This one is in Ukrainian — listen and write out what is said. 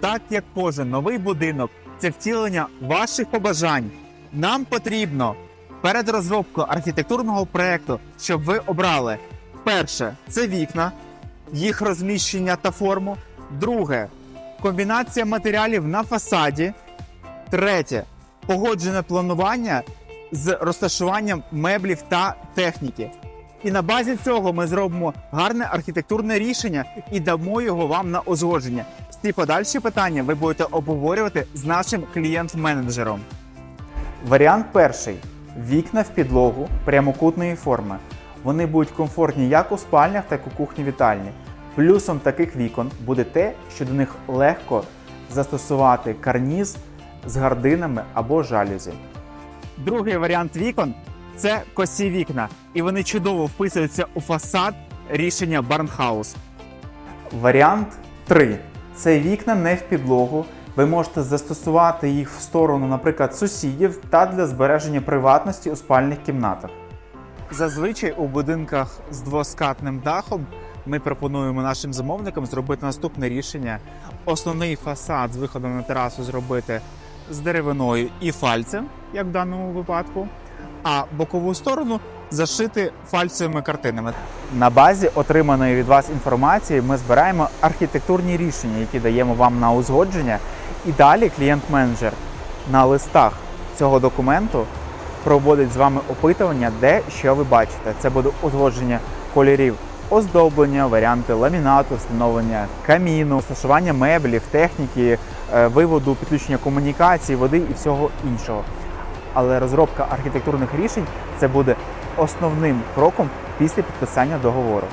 Так як кожен новий будинок це втілення ваших побажань, нам потрібно перед розробкою архітектурного проекту, щоб ви обрали перше це вікна, їх розміщення та форму. Друге комбінація матеріалів на фасаді. Третє погоджене планування з розташуванням меблів та техніки. І на базі цього ми зробимо гарне архітектурне рішення і дамо його вам на узгодження. Всі подальші питання ви будете обговорювати з нашим клієнт-менеджером. Варіант перший: вікна в підлогу прямокутної форми. Вони будуть комфортні як у спальнях, так і у кухні вітальні. Плюсом таких вікон буде те, що до них легко застосувати карніз з гардинами або жалюзі. Другий варіант вікон це косі вікна, і вони чудово вписуються у фасад рішення Барнхаус. Варіант 3. Це вікна не в підлогу. Ви можете застосувати їх в сторону, наприклад, сусідів та для збереження приватності у спальних кімнатах. Зазвичай у будинках з двоскатним дахом ми пропонуємо нашим замовникам зробити наступне рішення: основний фасад з виходом на терасу зробити з деревиною і фальцем, як в даному випадку, а бокову сторону зашити фальцевими картинами. На базі отриманої від вас інформації ми збираємо архітектурні рішення, які даємо вам на узгодження. І далі клієнт-менеджер на листах цього документу проводить з вами опитування, де що ви бачите. Це буде узгодження кольорів, оздоблення, варіанти ламінату, встановлення каміну, розташування меблів, техніки, е, виводу, підключення комунікації, води і всього іншого. Але розробка архітектурних рішень це буде основним кроком після підписання договору.